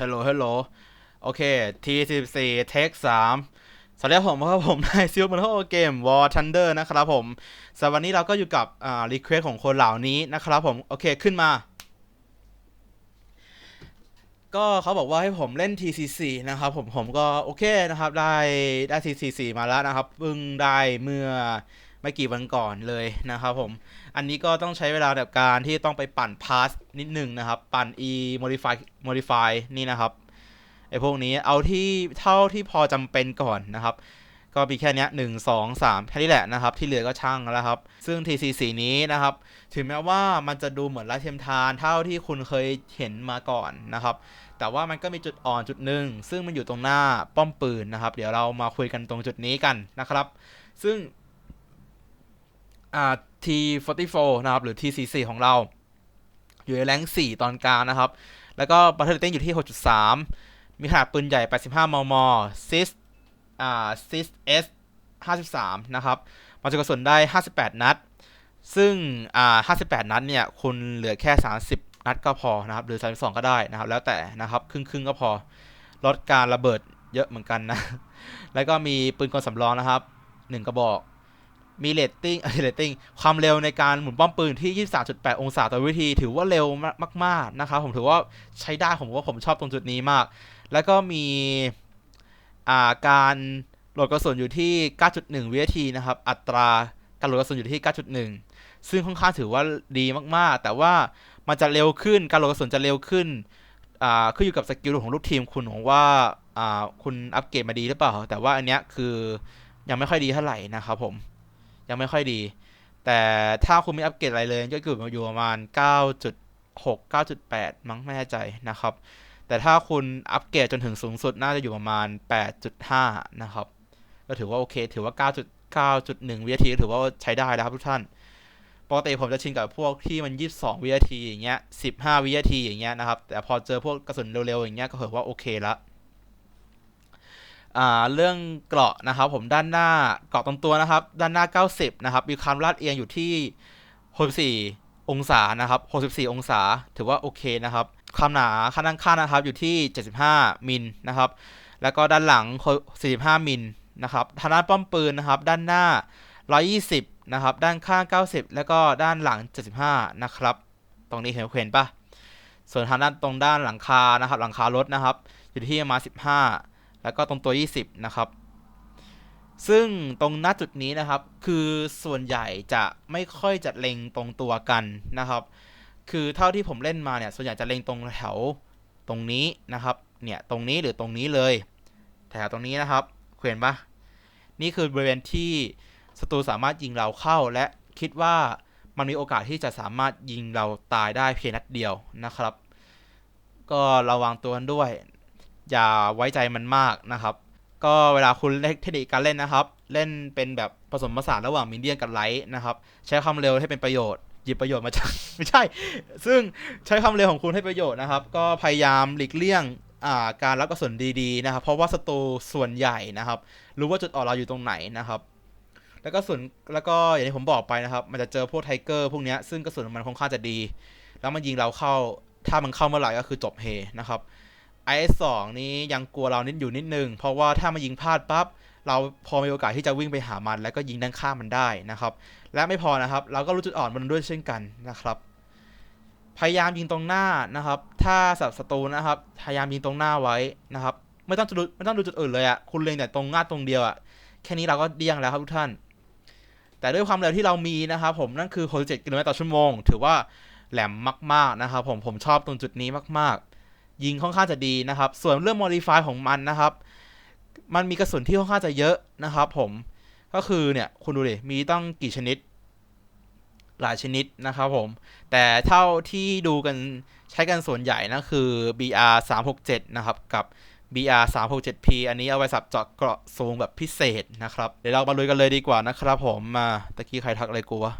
ฮัลโหลฮัลโหลโอเค T14 Take 3สวัสดีผมเพราะผมนายซิลมันโฮเกม War Thunder นะครับผมสำหรับวันนี้เราก็อยู่กับอ่า request ของคนเหล่านี้นะครับผมโอเคขึ้นมา ก็เขาบอกว่าให้ผมเล่น TCC นะครับผมผมก็โอเคนะครับได้ได้ TCC มาแล้วนะครับเพิ่งได้เมื่อไม่กี่วันก่อนเลยนะครับผม อันนี้ก็ต้องใช้เวลาแบบการที่ต้องไปปั่นพาสนิดหนึ่งนะครับ ปั่น e modify modify นี่นะครับไอพวกนี้เอาที่เท่าที่พอจำเป็นก่อนนะครับ ก็มีแค่นี้หนึ่งสองสามแค่นี้แหละนะครับ ที่เหลือก็ช่างแล้วครับ ซึ่ง TCC นี้นะครับ ถึงแม้ว่ามันจะดูเหมือนไร้เทียมทานเท่าที่คุณเคยเห็นมาก่อนนะครับ แต่ว่ามันก็มีจุดอ่อนจุดหนึ่งซึ่งมันอยู่ตรงหน้าป้อมปืนนะครับ เดี๋ยวเรามาคุยกันตรงจุดนี้กันนะครับ ซึ่งอ่า T44 นะครับหรือ T44 ของเรา อยู่ในแรง4ตอนกลางนะครับ แล้วก็บัตเทอร์เต้นอยู่ที่ 6.3 มีขนาดปืนใหญ่ 85 มมซิสอ่าซิส S 53 นะครับมันจะกระสุนได้ 58 นัด ซึ่งอ่า58 นัดเนี่ยคุณเหลือแค่ 30 นัดก็พอนะครับ หรือ 32 ก็ได้นะครับ แล้วแต่นะครับครึ่งครึ่งๆก็พอ ลดการระเบิดเยอะเหมือนกันนะ แล้วก็มีปืนกลสำรองนะครับ 1 กระบอก มีเรตติ้งเรตติ้งความเร็วในการหมุนป้อมปืนที่ 23.8 องศาต่อวินาทีถือว่าเร็วมาก ๆ นะครับ ผมถือว่าใช้ได้ผมว่าผมชอบตรงจุดนี้มาก แล้วก็มีอ่าการโหลดกระสุนอยู่ที่ 9.1 วินาทีนะครับ อัตราการโหลดกระสุนอยู่ที่ 9.1 ซึ่งค่อนข้างถือว่าดีมากๆ แต่ว่ามันจะเร็วขึ้น การโหลดกระสุนจะเร็วขึ้นอ่าขึ้นอยู่กับสกิลของลูกทีมคุณของว่าอ่าคุณอัปเกรดมาดีหรือเปล่า แต่ว่าอันเนี้ยคือยังไม่ค่อยดีเท่าไหร่นะครับผม ยังไม่ค่อยดี แต่ถ้าคุณไม่อัปเกรดอะไรเลยก็อยู่อยู่ประมาณ 9.6 9.8 มั้งไม่แน่ใจนะครับ แต่ถ้าคุณอัปเกรดจนถึงสูงสุดน่าจะอยู่ประมาณ 8.5 นะครับ ก็ถือว่าโอเค ถือว่า 9.9.1 วินาทีถือว่าใช้ได้แล้วครับทุกท่านปกติผมจะชินกับพวกที่มัน 22 วินาทีอย่างเงี้ย 15 วินาทีอย่างเงี้ยนะครับ แต่พอเจอพวกกระสุนเร็วๆอย่างเงี้ยก็ถือว่าโอเคละ เรื่องเกราะนะครับผมด้านหน้าเกราะตรงตัวนะครับ ด้านหน้า 90 นะครับ มีความลาดเอียงอยู่ที่ 64 องศานะครับ 64 องศา ถือว่าโอเคนะครับ ความหนาข้างด้านข้างนะครับ อยู่ที่ 75 มิลนะครับ แล้วก็ด้านหลัง 45 มิลนะครับทางด้านป้อมปืนนะครับ ด้านหน้า 120 นะครับ ด้านข้าง 90 แล้วก็ด้านหลัง 75 นะครับ ตรงนี้เห็นเห็นปะส่วนทางด้านตรงด้านหลังคานะครับ หลังคารถนะครับ อยู่ที่ประมาณ15 แล้วก็ตรงตัว 20 นะครับ ซึ่งตรงหน้าจุดนี้นะครับ คือส่วนใหญ่จะไม่ค่อยจะเล็งตรงตัวกันนะครับ คือเท่าที่ผมเล่นมาเนี่ยส่วนใหญ่จะเล็งตรงแถวตรงนี้นะครับ เนี่ยตรงนี้หรือตรงนี้เลย แถวตรงนี้นะครับเห็นปะนี่คือบริเวณที่ศัตรูสามารถยิงเราเข้าและคิดว่ามันมีโอกาสที่จะสามารถยิงเราตายได้เพียงนัดเดียวนะครับ ก็ระวังตัวกันด้วย อย่าไว้ใจมันมากนะครับ ก็เวลาคุณเล่นเทคนิคการเล่นนะครับ เล่นเป็นแบบผสมผสานระหว่างมินเดียนกับไลท์นะครับ ใช้ความเร็วให้เป็นประโยชน์หยิบประโยชน์มาจากไม่ใช่ ซึ่งใช้ความเร็วของคุณให้ประโยชน์นะครับ ก็พยายามหลีกเลี่ยงาการรับกระสุนดีๆนะครับ เพราะว่าศัตรูส่วนใหญ่นะครับ รู้ว่าจุดอ่อนเราอยู่ตรงไหนนะครับ แล้วก็ส่วนแล้วก็อย่างที่ผมบอกไปนะครับ มันจะเจอพวกไทเกอร์พวกนี้ซึ่งกระสุนมันค่อนข้างจะดี แล้วมันยิงเราเข้าถ้ามันเข้าเมื่อไหร่ก็คือจบเฮนะครับ IS 2นี้ยังกลัวเรานิดอยู่นิดนึง เพราะว่าถ้ามันยิงพลาดปั๊บเราพอมีโอกาสที่จะวิ่งไปหามัน แล้วก็ยิงด้านข้างมันได้นะครับ และไม่พอนะครับ เราก็รู้จุดอ่อนมันด้วยเช่นกันนะครับ พยายามยิงตรงหน้านะครับ ถ้าสับศัตรูนะครับ พยายามยิงตรงหน้าไว้นะครับ ไม่ต้องดูไม่ต้องดูจุดอื่นเลยอะ่ะคุณเล็งแต่ตรงหน้าตรงเดียวอะ่ะแค่นี้เราก็เดี้ยงแล้วครับทุกท่าน แต่ด้วยความเร็วที่เรามีนะครับผมนั่นคือ67กิโลเมตรต่อชั่วโมง ถือว่าแหลมมากๆนะครับผมผมชอบตรงจุดนี้มากๆ ยิงค่อนข้างจะดีนะครับ ส่วนเรื่อง modify ของมันนะครับ มันมีกระสุนที่ค่อนข้างจะเยอะนะครับ ผมก็คือเนี่ยคุณดูดิมีตั้งกี่ชนิด หลายชนิดนะครับผม แต่เท่าที่ดูกันใช้กันส่วนใหญ่นะคือ BR 367นะครับ กับ BR 367P อันนี้เอาไว้สับเจาะเกราะสูงแบบพิเศษนะครับ เดี๋ยวเรามาลุยกันเลยดีกว่านะครับผมมาตะกี้ใครทักอะไรกูวะ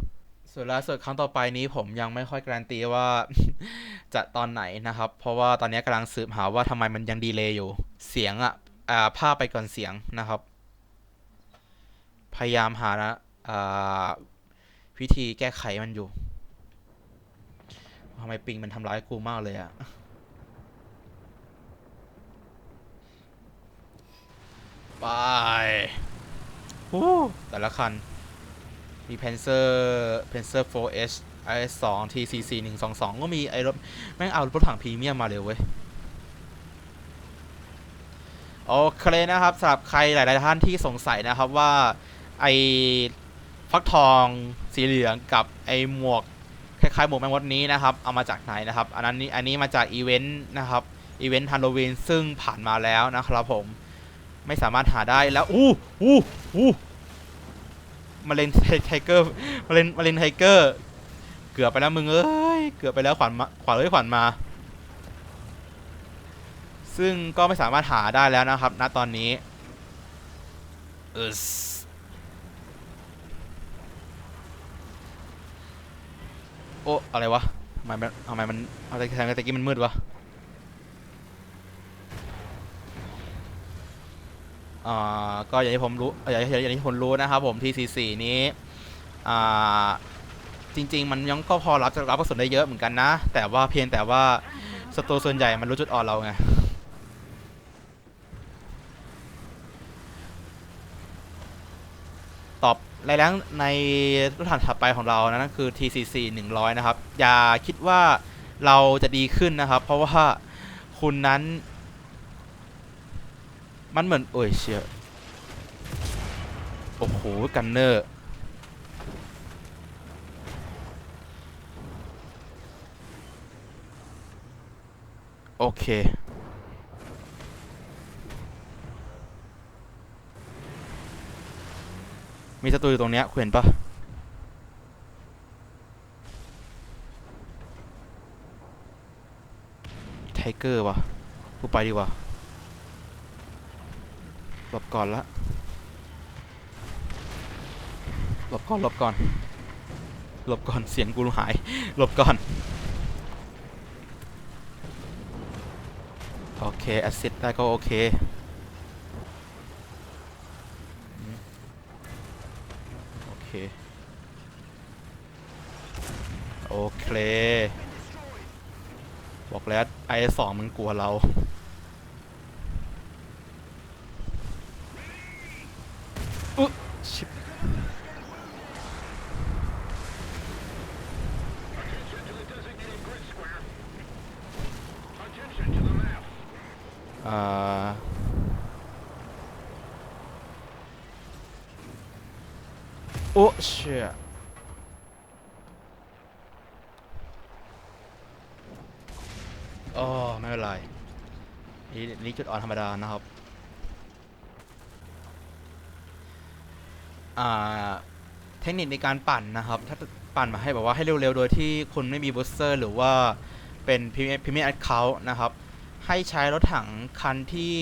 ส่วนล่าสุดครั้งต่อไปนี้ผมยังไม่ค่อยการันตีว่า จะตอนไหนนะครับ เพราะว่าตอนนี้กำลังสืบหาว่าทำไมมันยังดีเลย์อยู่ เสียงอะอ่าภาพไปก่อนเสียงนะครับ พยายามหานะอ่าวิธีแก้ไขมันอยู่ทำไมปิงมันทำร้ายกูมากเลยอะไปแต่ละคัน มี p a n z e r p a n z e r 4H IS 2 TCC 122 ก็มีไอ้รถแม่งเอารถถังพรีเมียมมาเลยเว้ย โอเคนะครับสำหรับใครหลาย ๆ ท่านที่สงสัยนะครับว่าไอ้ฟักทองสีเหลืองกับไอ้หมวกคล้าย ๆ หมวกแมงมดนี้นะครับ เอามาจากไหนนะครับ อันนั้นอันนี้มาจากอีเวนต์นะครับอีเวนต์ฮาโลวีนซึ่งผ่านมาแล้วนะครับผมไม่สามารถหาได้แล้ว อู้อู้อู้ มาเลนไทเกอร์มาเลนมาเลนไทเกอร์ เกือบไปแล้วมึงเอ้ย เกือบไปแล้วขวัญมาขวัญเอ้ยขวัญมา ซึ่งก็ไม่สามารถหาได้แล้วนะครับ ณ ตอนนี้เออโอ้อะไรวะทำไมมันทำไมมันอะไรแทงตะกี้มันมืดวะ อ่าก็อย่างที่ผมรู้อย่างที่อย่างที่ผมรู้นะครับผม TC4 นี้อ่าจริง ๆ มันยังก็พอรับรับกระสุนได้เยอะเหมือนกันนะ แต่ว่าเพียงแต่ว่าศัตรูส่วนใหญ่มันรู้จุดอ่อนเราไงตอบรายแรงในรุ่นถัดไปของเรานะนั่นคือ TCC 100 นะครับ อย่าคิดว่าเราจะดีขึ้นนะครับ เพราะว่าคุณนั้น มันเหมือนโอ้ยเชียโอ้โห กันเนอร์ โอเค มีศัตรูอยู่ตรงเนี้ยเห็นปะไทเกอร์วะกูไปดีกว่า หลบก่อนละหลบก่อนหลบก่อนหลบก่อนเสียงกูหายหลบก่อนโอเคแอสซิดได้ก็โอเคโอเคโอเคบอกแล้วไอ้สองมันกลัวเรา อุ๊ยชิบอ่าโอ้เชี่ย อ๋อไม่เป็นไรนี่นี่จุดอ่อนธรรมดานะครับ อ่า เทคนิคในการปั่นนะครับ ถ้าปั่นมาให้แบบว่าให้เร็วๆ โดยที่คุณไม่มีบูสเตอร์ หรือว่าเป็นพรีเมียร์พรีเมียร์แอคเคาท์นะครับ ให้ใช้รถถังคันที่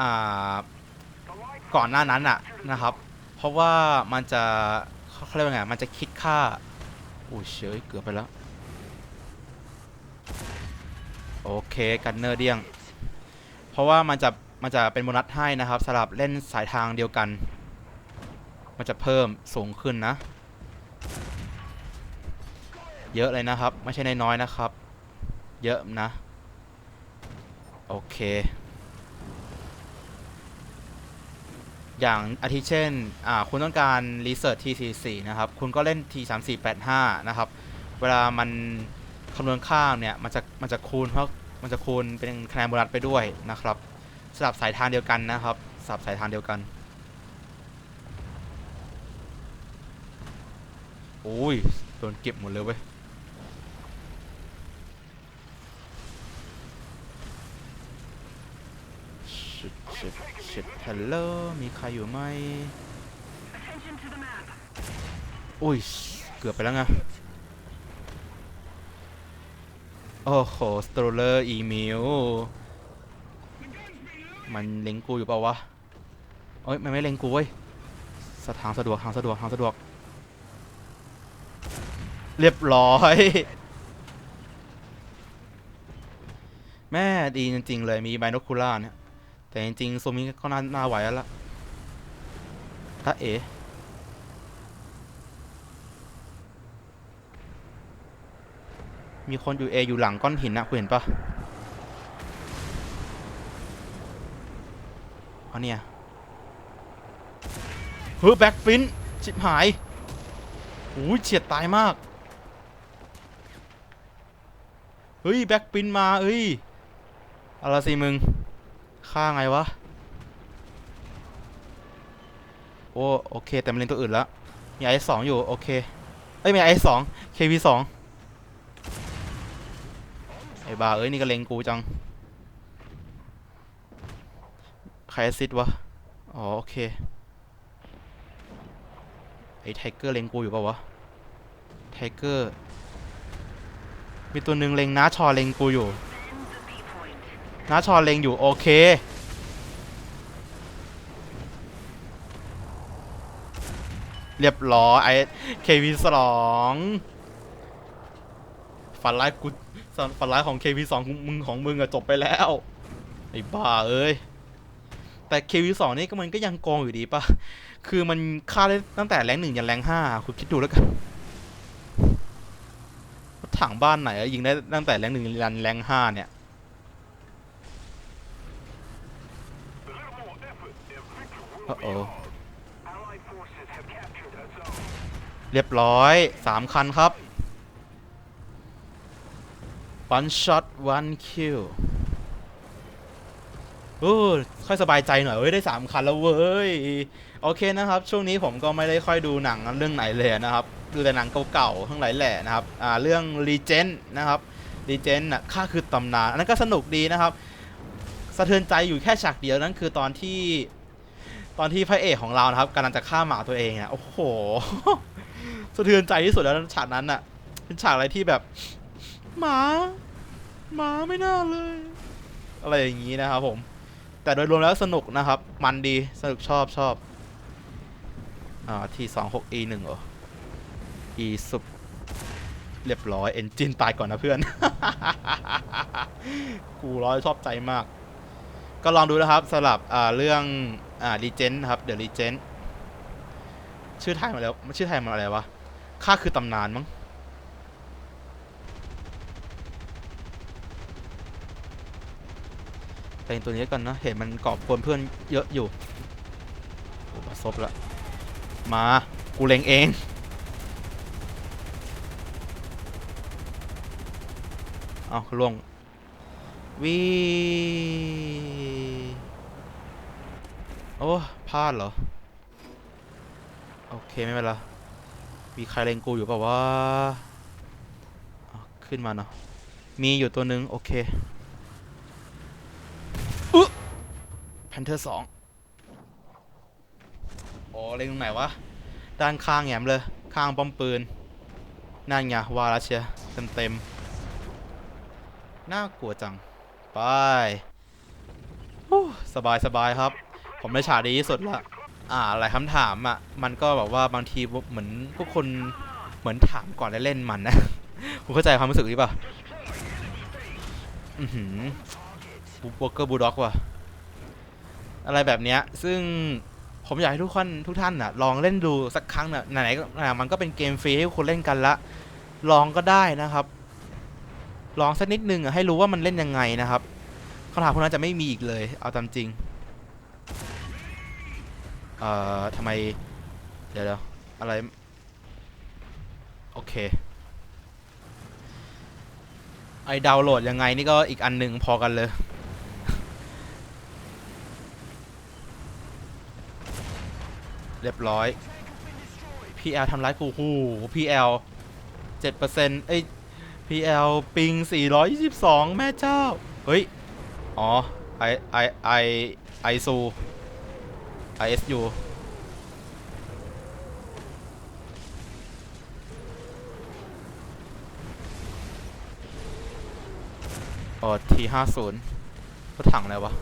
อ่า ก่อนหน้านั้นอะนะครับ เพราะว่ามันจะเขาเรียกว่าไง มันจะคิดค่า โอ้เฉยเกือบไปแล้ว โอ เคกันเนอร์เดียง เพราะว่ามันจะมันจะเป็นโบนัสให้นะครับสำหรับเล่นสายทางเดียวกัน มันจะเพิ่มสูงขึ้นนะ เยอะเลยนะครับ ไม่ใช่น้อยๆนะครับ เยอะนะ โอเค อย่างอาทิเช่นอ่าคุณต้องการ Research TC4 นะครับ คุณก็เล่น T3485 นะครับ เวลามันคำนวณค่าเนี่ย มันจะมันจะคูณเพราะ มันจะคูณเป็นคะแนนโบนัสไปด้วยนะครับสลับสายทางเดียวกันนะครับสลับสายทางเดียวกันโอ้ยโดนเก็บหมดเลยเว้ยชิดชิดชิดฮัลโหลมีใครอยู่ไหมอุ้ย เกือบไปแล้วไง โอ้โห สโตรเลอร์ อีมิลมันเล็งกูอยู่เปล่าวะเอ้ย มันไม่เล็งกูเว้ยสทางสะดวกทางสะดวกทางสะดวก เรียบร้อย แม่ดีจริง ๆ เลยมีไบโนคูล่าเนี่ย แต่จริงๆโซมิก็น่าน่าไหวแล้วล่ะตาเอ๋ มีคนอยู่เออยู่หลังก้อนหินนะคุณเห็นปะเอาเนี่ยเฮ้ยแบ็กฟินชิบหายโอ้ยเฉียดตายมาก เฮ้ย แบ็กฟินมาเอ้ยเอาละสิมึง ฆ่าไงวะ โอ้โอเค แต่มันเล็งตัวอื่นแล้ว มีไอสองอยู่ โอเค เอ้ย มีไอสองเควีสอง ไอ้บาเอ้ยนี่ก็เล็งกูจัง ใครแอซิดวะ อ๋อโอเค ไอ้ไทเกอร์เล็งกูอยู่เปล่าวะ ไทเกอร์ มีตัวหนึ่งเล็งน้าชอเล็งกูอยู่น้าชอเล็งอยู่โอเคเรียบร้อยไอ้เควีสองฝันร้ายกู ฝันร้ายของเควีสองมึงของมึงอะจบไปแล้วไอ้บ้าเอ้ยแต่เควีสองนี่ก็มันก็ยังโกงอยู่ดีปะคือมันฆ่าได้ตั้งแต่แรงหนึ่งยันแรงห้าคุณคิดดูแล้วกันรถถังบ้านไหนอะยิงได้ตั้งแต่แรงหนึ่งยันแรงห้าเนี่ยโอ้โอเรียบร้อยสามคันครับ one shot one kill เออค่อยสบายใจหน่อยเว้ยได้สามคันแล้วเว้ย โอเคนะครับ ช่วงนี้ผมก็ไม่ได้ค่อยดูหนังเรื่องไหนเลยนะครับ ดูแต่หนังเก่าๆทั้งหลายแหล่นะครับ อ่า เรื่อง l e g e n นะครับ Legend น่ะค่าคือตำนาน อันนั้นก็สนุกดีนะครับ สะเทือนใจอยู่แค่ฉากเดียวนั่นคือตอนที่ ตอนที่พระเอกของเรานะครับกำลังจะฆ่าหมาตัวเองอะโอ้โห สะเทือนใจที่สุดแล้วฉากนั้นอะ เป็นฉากอะไรที่แบบ หมา หมาไม่น่าเลย อะไรอย่างนี้นะครับผม แต่โดยรวมแล้วสนุกนะครับ มันดีสนุกชอบชอบอ่าทีสองหก e หนึ่งเหรอ e สุบเรียบร้อยเอนจินตายก่อนนะเพื่อน กูร้อยชอบใจมาก ก็ลองดูนะครับสำหรับอ่าเรื่องอ่า Legend นครับ The Legend ชื่อไทยมาแล้วชื่อไทยมันอะไรวะค่าคือตำนานมั้ง แต่งตัวนี้ก่อนนะเห็นมันกอบกวนเพื่อนเยอะอยู่โอ้บาซบละมากูเล็งเองเอาล่วงวีโอ้พลาดเหรอ โอเค ไม่เป็นไรมีใครเล็งกูอยู่เปล่าวะอะขึ้นมาเนาะมีอยู่ตัวนึง โอเคอุ๊แพ นเทอร์สองโอ้เล็งตรงไหนวะ ด้านข้างแหมเลย ข้างป้อมปืน นั่นไงวาล้วเชียเต็มเต็มน่ากลัวจัง ไปสบายสบายครับ ผมได้ฉากดีที่สุดละอ่าหลายคำถามอะ มันก็แบบว่าบางทีเหมือนพวกคนเหมือนถามก่อนได้เล่นมันนะ คุณเข้าใจความรู้สึกนี้ป่ะอือหือบูเกอร์บูด็อกว่ะ อะไรแบบเนี้ย ซึ่งผมอยากให้ทุกคนทุกท่านน่ะ ลองเล่นดูสักครั้งน่ะไหนๆก็อะมันก็เป็นเกมฟรีให้คนเล่นกันละ ลองก็ได้นะครับ ลองสักนิดนึงอะให้รู้ว่ามันเล่นยังไงนะครับคำถามพวกนั้นจะไม่มีอีกเลย เอาตามจริง เอ่อทำไม เดี๋ยวเดี๋ยวอะไร โอเค ไอดาวน์โหลดยังไงนี่ก็อีกอันหนึ่งพอกันเลย เรียบร้อย PL ทำร้ายกูหู PL 7%เอ้ย PL ปิง 422 แม่เจ้า เฮ้ย อ๋อไอไอไอไอซู ISU เออ T50 รถถังอะไรวะ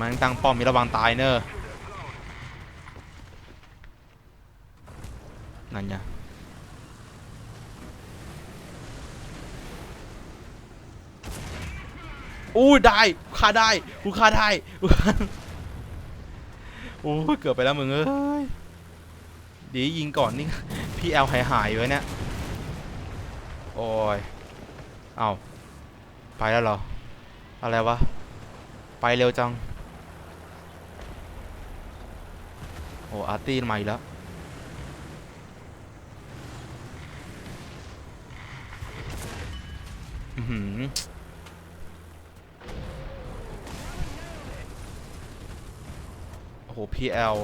มันตั้งป้อมมีระวังตายเนอะนั่นไงอู้ได้ฆ่าได้กูฆ่าได้โอ้เกือบไปแล้วมึงเอ้ยดียิงก่อนนี่พี่แอลหายหายอยู่ไว้เนี่ยโอ้ยเอาไปแล้วเหรอ อะไรวะ ไปเร็วจัง โอ้อาร์ตี้มาอีกแล้วอือหือโอ้โห PL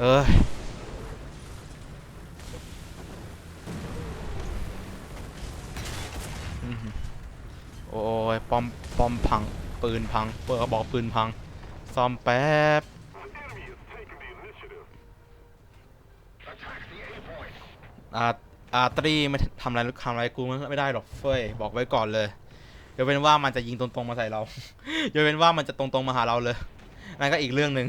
เอ้ยอื้อหือโอ้ยปอมปอมพัง ปืนพังเปิดกระบอกปืนพัง ซ่อมแป๊บ อาอาตรีไม่ทำอะไรทำอะไรกูไม่ได้หรอกเฟ้ยบอกไว้ก่อนเลยยกเว้นว่ามันจะยิงตรงๆมาใส่เรายกเว้นว่ามันจะตรงๆมาหาเราเลยนั่นก็อีกเรื่องหนึ่ง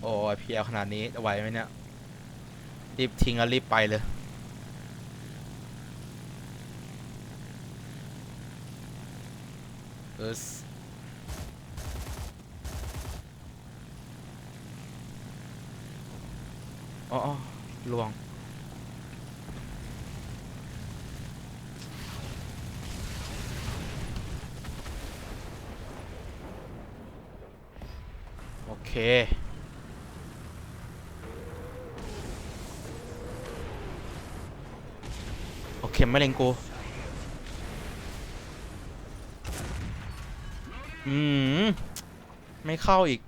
โอ้ยพีเอลขนาดนี้จะไหวไหมเนี่ยรีบทิ้งแล้วรีบไปเลยเออ อ๋ออ๋อลวง โอเค โอเคไม่เล็งกูอืม ไม่เข้าอีก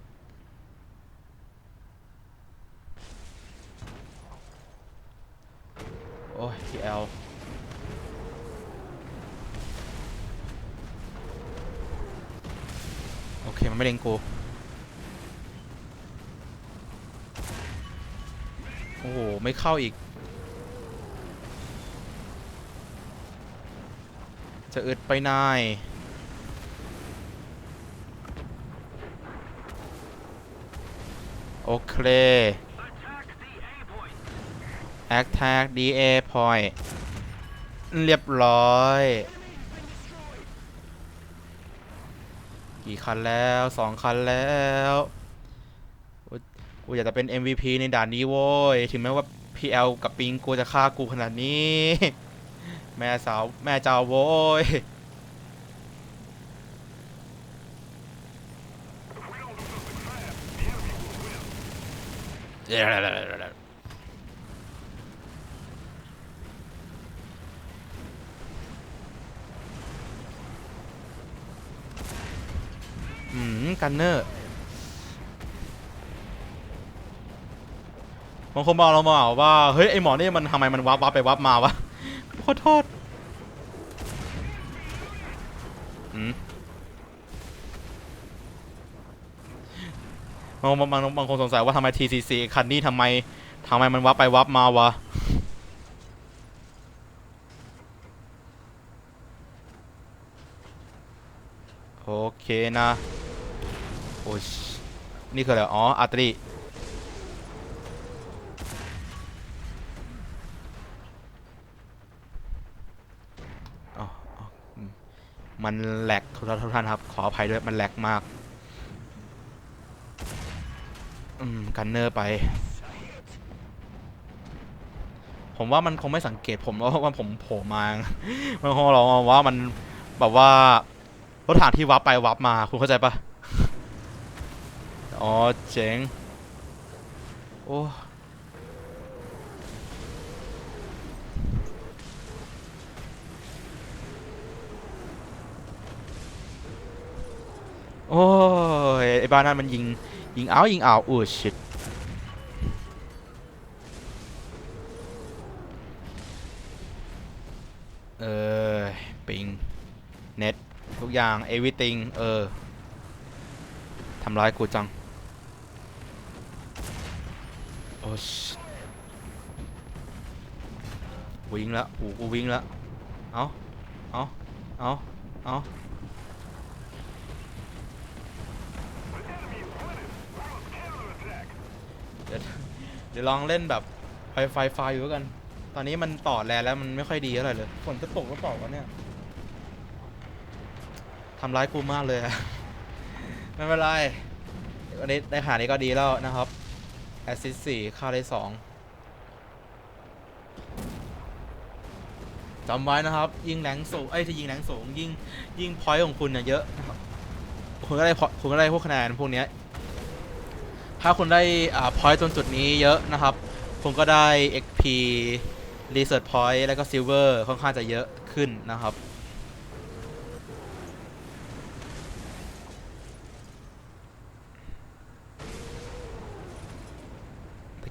โอ้ย PL โอเค มันไม่เล็งกูโอ้โห ไม่เข้าอีก จะอึดไปนายโอเค attack DA point เรียบร้อย กี่คันแล้วสองคันแล้วกูอยากจะเป็น MVP ในด่านนี้โว้ย ถึงแม้ว่า PL กับปิงกูจะฆ่ากูขนาดนี้ แม่สาว แม่เจ้าโว้ยอืม กันเนอร์บางคนบอกเรามาว่า เฮ้ย ไอหมอนี่มันทำไมมันวับวับไปวับมาวะขอโทษบางบางบางคนสงสัยว่าทำไม TCC คันนี้ทำไมทำไมมันวับไปวับมาวะโอเคนะ อ้ยนี่คืออะไร อ๋อ อาร์ตรีอ๋ออ๋อมมันแหลกทุกท่านทุกท่านครับ ขออภัยด้วย มันแหลกมาก อืม กันเนอร์ไป ผมว่ามันคงไม่สังเกตผมแล้วว่าผมโผล่มา มันคงรอว่ามันแบบว่ารถถังที่วับไปวับมา คุณเข้าใจปะ อ๋อเจ๋ง โอ้โอ้ยไอ้บ้านนั้นมันยิง ยิงเอายิงเอาโอ้ชิตเออปิง เน็ต ทุกอย่าง everything เออทำร้ายกูจัง โอ้ ชวิ่งแล้วโอ้กูวิ่งแล้วเอาเอาเอาเอาเดี๋ยวเดี๋ยวลองเล่นแบบไฟไฟไฟอยู่แล้วกัน ตอนนี้มันต่อแลแล้วมันไม่ค่อยดีเท่าไหร่เลย ฝนจะตกหรือเปล่าวะเนี่ยทำร้ายกูมากเลย ไม่เป็นไรวันนี้ได้หานี้ก็ดีแล้วนะครับ แอสซิสสี่ค่าได้สองจำไว้นะครับ ยิงแรงสูงไอ้ยถ้ายิงแรงสูงยิงยิงพอยต์ของคุณเนี่ยเยอะนะครับคุณก็ได้ point- คุณก็ได้พวกคะแนนพวกเนี้ยถ้าคุณได้อ่าพอยต์จนจุดนี้เยอะนะครับ คุณก็ได้ XP Research Point แล้วก็ Silver ค่อนข้างจะเยอะขึ้นนะครับ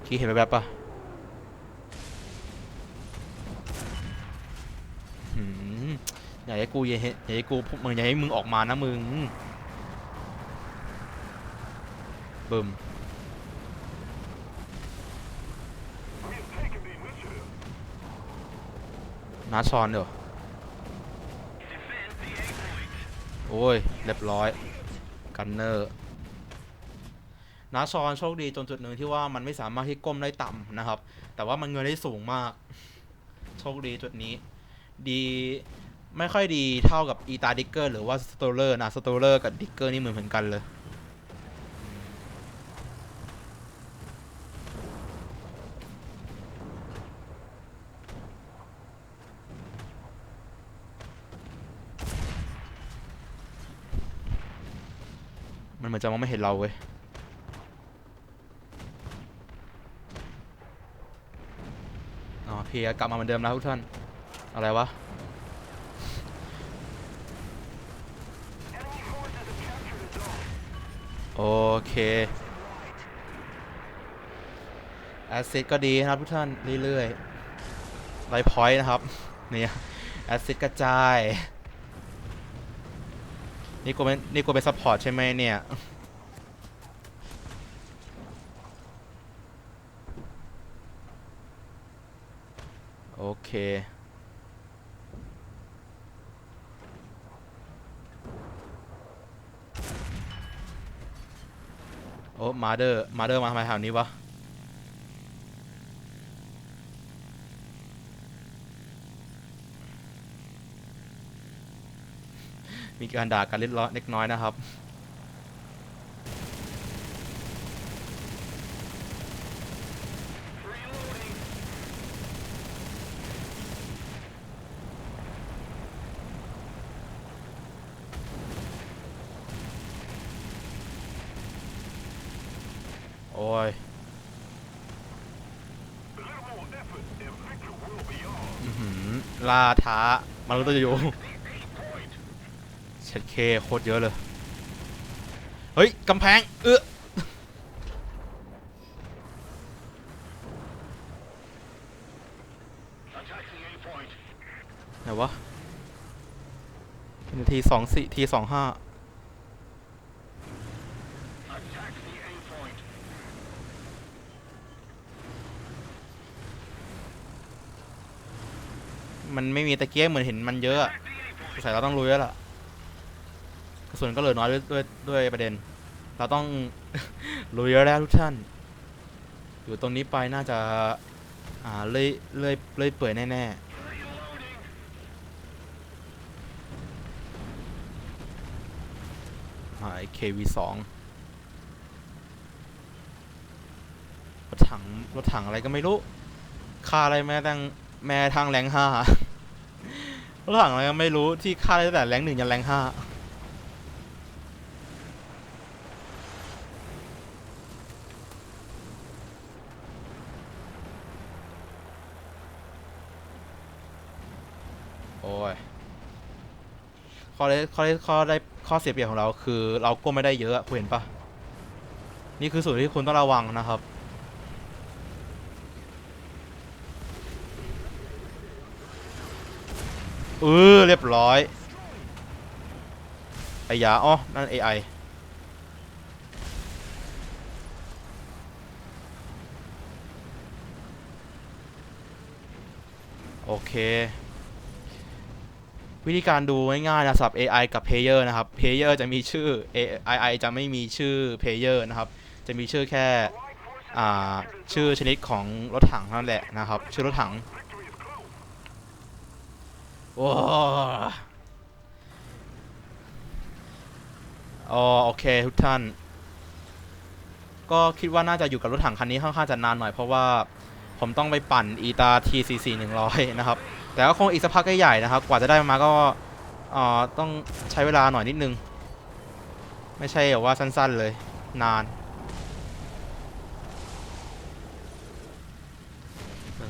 กี้เห็นแบบปะหืมอย่าให้กูอย่าให้อย่าให้กูพวกมึงอย่าให้มึงออกมานะมึงบึมนาชอนเดี๋ยวโอ้ย เรียบร้อย กันเนอร์ นาชอนโชคดีจนจุดหนึ่งที่ว่ามันไม่สามารถที่ก้มได้ต่ำนะครับ แต่ว่ามันเงินได้สูงมาก โชคดีจุดนี้ ดีไม่ค่อยดีเท่ากับอีตาดิกเกอร์หรือว่าสโตเลอร์นะสโตเลอร์กับดิกเกอร์นี่เหมือนเหมือนกันเลยมันเหมือนจะมองไม่เห็นเราเว้ย อ๋อ เพียกลับมาเหมือนเดิมแล้วทุกท่าน อะไรวะ โอเคแอสซิดก็ดีนะครับทุกท่านเรื่อยๆไลพอยต์นะครับ เนี่ยแอสซิดกระจาย นี่กูเป็นนี่กูเป็นซัพพอร์ตใช่ไหมเนี่ย โอเค โอ้ มาเดอร์ มาเดอร์มาทำไมแถวนี้วะ มีการด่ากันเล็กน้อยเล็กน้อยนะครับ โอ้ยอื้อหือล่าท้า มา รุโตโยโยเช็ดเคโคตรเยอะเลย เฮ้ยกำแพง เอ้อไหนวะทีสองสี่ทีสองห้า มันไม่มีตะเกียบเหมือนเห็นมันเยอะอะสงสัยเราต้องลุยแล้วล่ะกระสุนก็เหลือน้อยด้วยด้วยด้วยประเด็น เราต้อง ลุยแล้วทุกท่าน อยู่ตรงนี้ไปน่าจะ อ่าเลื่อยเลื่อยเลื่อยเปื่อยแน่ๆอ่า KV2 รถถัง รถถังอะไรก็ไม่รู้ ค่าอะไรแม้แต่งแม้ทางแรงห้า รถถังอะไรก็ไม่รู้ที่ค่าได้ตั้งแต่แรงหนึ่งยันแรงห้าโอ้ยข้อได้ข้อได้ข้อได้ข้อเสียเปรียบของเราคือ เราก้มไม่ได้เยอะคุณเห็นปะนี่คือส่วนที่คุณต้องระวังนะครับ เออเรียบร้อยไอ้ยาอ๋อนั่น AI โอเค วิธีการดูง่ายๆนะสำหรับ AI กับ Player นะครับ Player จะมีชื่อ AI จะไม่มีชื่อ Player นะครับ จะมีชื่อแค่ชื่อชนิดของรถถังนั่นแหละนะครับ ชื่อรถถัง โอ้อ๋อโอเคทุกท่าน ก็คิดว่าน่าจะอยู่กับรถถังคันนี้ค่อนข้างจะนานหน่อยเพราะว่าผมต้องไปปั่นอีตา TCC 100 นะครับ แต่ก็คงอีกสักพักใหญ่ๆนะครับ กว่าจะได้มาก็เอ่อต้องใช้เวลาหน่อยนิดนึง ไม่ใช่แบบว่าสั้นๆเลย นาน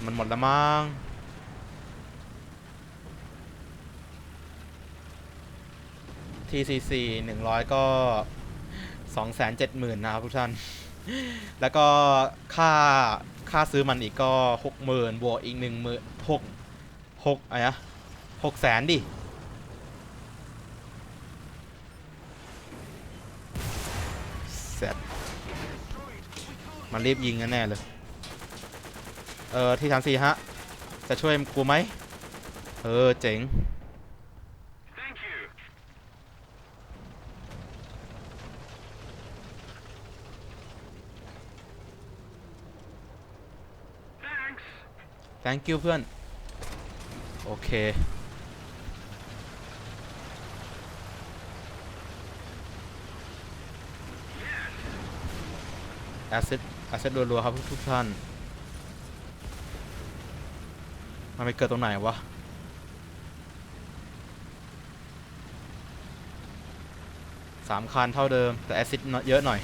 มันหมดแล้วมั้ง TCC 100 ก็ 270,000 นะครับทุกท่าน แล้วก็ค่าค่าซื้อมันอีกก็ 60,000 บวกอีก 1 0 0 0 0 6 6อะไรนะ6แสนดิแซดมันรีบยิงแน่เลย เออที่ทางสี่ฮะ จะช่วยกูไหม เออ เจ๋ง Thank you. Thanks. Thank you เพื่อน โอเค แอสเซทแอสเซทรัวๆครับทุกท่าน มันไปเกิดตรงไหนวะสามคันเท่าเดิม แต่แอสซิดเยอะหน่อย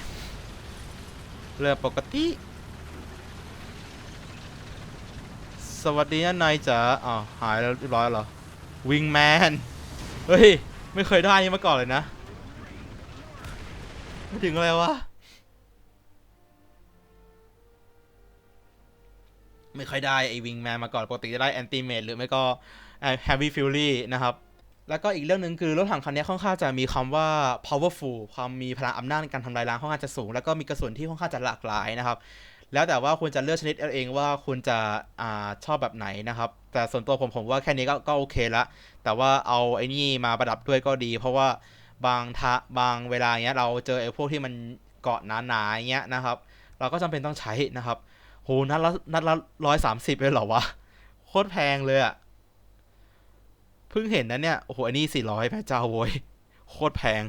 เรือปกติ สวัสดีนะนายจ๋าอ้าวหายแล้วเรียบร้อยแล้วเหรอวิงแมนเฮ้ย ไม่เคยได้นี่มาก่อนเลยนะไม่ถึงอะไรวะ ไม่เคยได้ไอ้วิงแมนมาก่อน ปกติจะได้แอนติเมทหรือไม่ก็แฮร์ y ี u ฟิลลี่นะครับ แล้วก็อีกเรื่องหนึ่งคือรถถังคันนี้ค่อนข้างจะมีคำว่า powerful ความมีพลังอำนาจในการทำลายล้างค่อนข้างจะสูง แล้วก็มีกระสุนที่ค่อนข้างจะหลากหลายนะครับ แล้วแต่ว่าคุณจะเลือกชนิดเองว่าคุณจะอ่าชอบแบบไหนนะครับ แต่ส่วนตัวผมผมว่าแค่นี้ก็ก็โอเคละ แต่ว่าเอาไอ้นี่มาประดับด้วยก็ดี เพราะว่าบางทะบางเวลาเงี้ยเราเจอไอ้พวกที่มันเกาะหนาๆเงี้ยนะครับ เราก็จำเป็นต้องใช้นะครับโหนัดละนัดละร้อยสามสิบเลยเหรอวะโคตรแพงเลยอะเพิ่งเห็นนะเนี่ยโอ้โหอันนี้สี่ร้อยพระเจ้าโว้ยโคตรแพง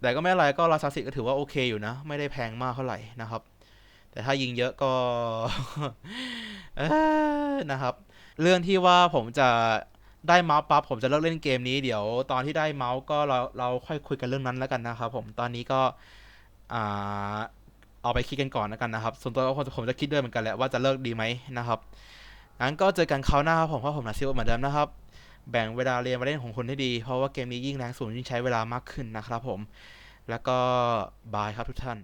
แต่ก็ไม่เป็นไรก็ราคาสิก็ถือว่าโอเคอยู่นะ ไม่ได้แพงมากเท่าไหร่นะครับ แต่ถ้ายิงเยอะก็นะครับ เรื่องที่ว่าผมจะได้เมาส์ปั๊บผมจะเลิกเล่นเกมนี้เดี๋ยวตอนที่ได้เมาส์ก็เราเราค่อยคุยกันเรื่องนั้นแล้วกันนะครับ ผมตอนนี้ก็อ่าเอาไปคิดกันก่อนแล้วกันนะครับ ส่วนตัวผมผมจะคิดด้วยเหมือนกันแหละว่าจะเลิกดีไหมนะครับงั้นก็เจอกันคราวหน้าครับผมเพราะผมนาซิวเหมือนเดิมนะครับ แบ่งเวลาเรียนมาเล่นของคุณให้ดี เพราะว่าเกมนี้ยิ่งแรงสูงยิ่งใช้เวลามากขึ้นนะครับผม แล้วก็บายครับทุกท่าน